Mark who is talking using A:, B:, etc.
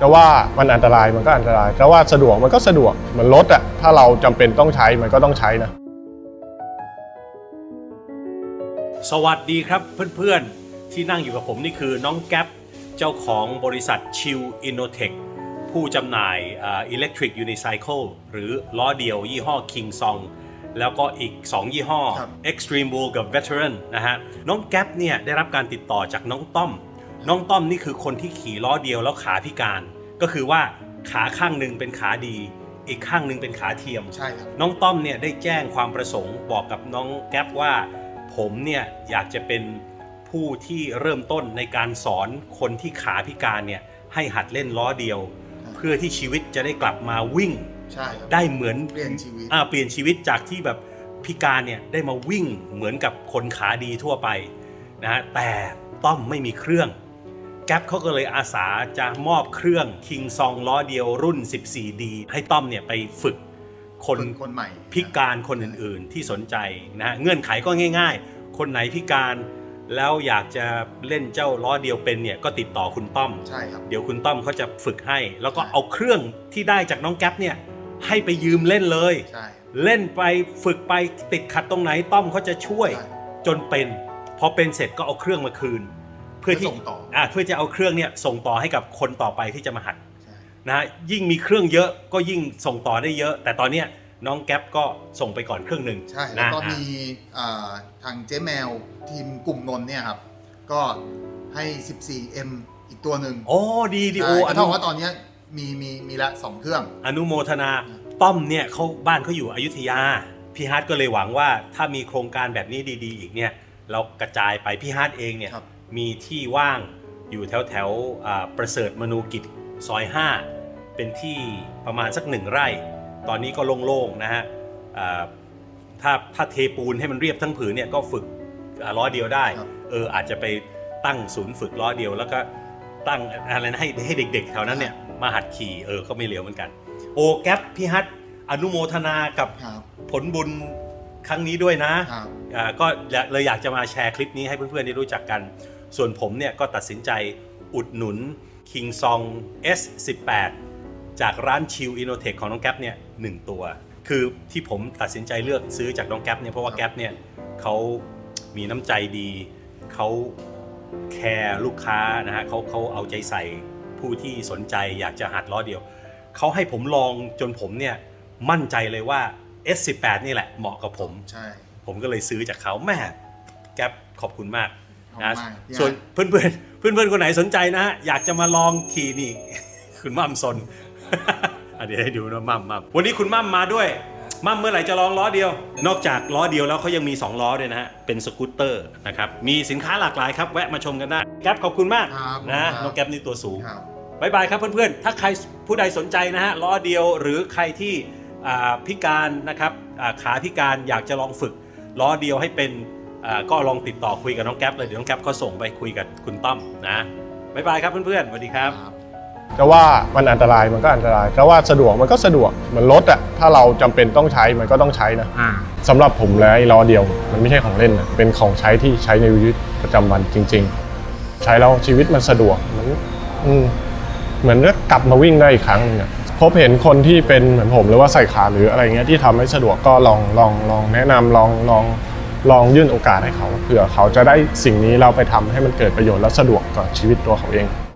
A: จะว่ามันอันตรายมันก็อันตรายจะว่าสะดวกมันก็สะดวกเหมือนรถอะถ้าเราจำเป็นต้องใช้มันก็ต้องใช้นะ
B: สวัสดีครับเพื่อนๆ ที่นั่งอยู่กับผมนี่คือน้องแก๊ปเจ้าของบริษัทชิลอินโนเทคผู้จำหน่ายอิเล็กทริกยูนิไซเคิลหรือล้อเดียวยี่ห้อ King Song แล้วก็อีก 2 ยี่ห้อ
C: ครับ
B: Extreme Wool กับ Veteran นะฮะน้องแก๊ปเนี่ยได้รับการติดต่อจากน้องต้อม น้องต้อมนี่คือคนที่ขี่ล้อเดียวแล้วขาพิการ ก็คือว่าขาข้างหนึ่งเป็นขาดี อีกข้างหนึ่งเป็นขาเทียม
C: ใช่ครับ
B: น้องต้อมเนี่ยได้แจ้งความประสงค์บอกกับน้องแก๊ปว่า ผมเนี่ยอยากจะเป็นผู้ที่เริ่มต้นในการสอนคนที่ขาพิการเนี่ยให้หัดเล่นล้อเดียว
C: ครับ
B: เพื่อที่ชีวิตจะได้กลับมาวิ่ง
C: ใช่ครับ
B: ได้เหมือน
C: เปลี่ยนชีวิต
B: อ่าเปลี่ยนชีวิตจากที่แบบพิการเนี่ยได้มาวิ่งเหมือนกับคนขาดีทั่วไปนะฮะแต่ต้อมไม่มีเครื่อง แก๊ปเขาก็เลยอาสาจะมอบเครื่อง King Song ล้อเดียวรุ่น 14D ให้ต้อมเนี่ยไปฝึกคน
C: ฝึกคนใหม่
B: พิการคนอื่นๆที่สนใจนะฮะเงื่อนไขก็ง่าย ๆ คนไหนพิการแล้วอยากจะเล่นเจ้าล้อเดียวเป็นเนี่ยก็ติดต่อคุณต้อม
C: ใช่ครับ
B: เดี๋ยวคุณต้อมเขาจะฝึกให้ แล้วก็
C: ใช่
B: เอาเครื่องที่ได้จากน้องแก๊ปเนี่ยให้ไปยืมเล่นเลย
C: ใช่
B: เล่นไปฝึกไปติดขัดตรงไหนต้อมเขาจะช่วย
C: ใช่
B: จนเป็น พอเป็นเสร็จก็เอาเครื่องมาคืน เพื่อที่
C: ส่งต่อ
B: อ่าเพื่อจะเอาเครื่องเนี่ยส่งต่อให้กับคนต่อไปที่จะมาหัด
C: ใช่
B: นะฮะยิ่งมีเครื่องเยอะก็ยิ่งส่งต่อได้เยอะ แต่ตอนเนี้ยน้องแก๊ปก็ส่งไปก่อนเครื่องหนึ่ง
C: ใช่แล้วก็
B: นะฮะ
C: มีอ่าทางเจ๊แมวทีมกลุ่มนนท์เนี่ยครับก็ให้ 14M อีกตัวหนึ่ง
B: โอ้ดีดีโอ
C: ใช่
B: อ
C: เท่า
B: นุ
C: กับว่าตอนเนี้ยมีมีมีละสองเครื่อง
B: อนุโมทนาต้อมเนี่ยเขาบ้านเขาอยู่อยุธยา พี่ฮาร์ดก็เลยหวังว่าถ้ามีโครงการแบบนี้ดี ๆ อีกเนี่ย เรากระจายไปพี่ฮาร์ดเองเนี่ย
C: ครับ
B: มีที่ว่างอยู่แถวแถวๆอ่าประเสริฐมนูกิจซอย 5 เป็นที่ประมาณสักหนึ่งไร่ ตอนนี้ก็โล่งๆนะฮะอ่าถ้าถ้าเทปูนให้มันเรียบทั้งผืนเนี่ยก็ฝึกอ่าล้อเดียวได้
C: ครับ
B: เอออาจจะไปตั้งศูนย์ฝึกล้อเดียวแล้วก็ตั้งอะไรนะให้ให้เด็กๆแถวนั้นเนี่ยมาหัดขี่เออก็ไม่เหลวเหมือนกัน โอแก๊ปพี่ฮัทอนุโมทนากับ
C: ครับ
B: ผลบุญครั้งนี้ด้วยนะครับอ่าก็เลยอยากจะมาแชร์คลิปนี้ให้เพื่อนๆได้รู้จักกัน ส่วนผมเนี่ยก็ตัดสินใจอุดหนุน King Song S18 จากร้านชิลอินโนเทคของน้องแก๊ปเนี่ยหนึ่งตัว คือที่ผมตัดสินใจเลือกซื้อจากน้องแก๊ปเนี่ยเพราะว่า
C: ครับ
B: แก๊ปเนี่ยเขามีน้ำใจดีเขาแคร์ลูกค้านะฮะเขาเขาเอาใจใส่ผู้ที่สนใจอยากจะหัดล้อเดียว เขาให้ผมลองจนผมเนี่ยมั่นใจเลยว่า S18 นี่แหละเหมาะกับผม
C: ใช่
B: ผมก็เลยซื้อจากเขาแม่แก๊ปขอบคุณมาก
C: ขอบ
B: นะ
C: คุณมากพี่
B: ส่วน
C: อาร์ต
B: เพื่อนเพื่อนเพื่อนเพื่อนๆคนไหนสนใจนะฮะอยากจะมาลองขี่นี่ คุณมั่มสนอะเดี๋ยวให้ดูนะมั่มมั่มวันนี้คุณมั่มมาด้วยมั่มเมื่อไหร่จะลองล้อเดียว นอกจากล้อเดียวแล้วเขายังมี 2 ล้อด้วยนะฮะ เป็นสกูตเตอร์นะครับ มีสินค้าหลากหลายครับแวะมาชมกันได้แก๊ปขอบคุณมาก
C: ครับ
B: นะครับน้องแก๊ปนี่ตัวสูง
C: ครับ
B: บายบายครับเพื่อนๆ ถ้าใครผู้ใดสนใจนะฮะล้อเดียวหรือใครที่อ่าพิการนะครับอ่าขาพิการอยากจะลองฝึกล้อเดียวให้เป็นอ่า ก็ลองติดต่อคุยกับน้องแก๊ปเลยเดี๋ยวน้องแก๊ปเขาส่งไปคุยกับคุณต้อมนะบายบายครับเพื่อนๆสวัสดีครับ
C: ครับ
A: จะว่ามันอันตรายมันก็อันตรายจะว่าสะดวกมันก็สะดวกเหมือนรถอะถ้าเราจำเป็นต้องใช้มันก็ต้องใช้นะสำหรับผมแล้วไอ้ล้อเดียว มันไม่ใช่ของเล่นนะเป็นของใช้ที่ใช้ในชีวิตประจำวันจริง ๆ ใช้แล้วชีวิตมันสะดวกมันอืมเหมือนก็กลับมาวิ่งได้อีกครั้งหนึงอะพบเห็นคนที่เป็นเหมือนผมหรือว่าใส่ขาหรืออะไรเงี้ยที่ทำให้สะดวกก็ลองลองลองแนะนำลองลอง ลองยื่นโอกาสให้เขาเผื่อเขาจะได้สิ่งนี้เราไปทำให้มันเกิดประโยชน์และสะดวกกับชีวิตตัวเขาเอง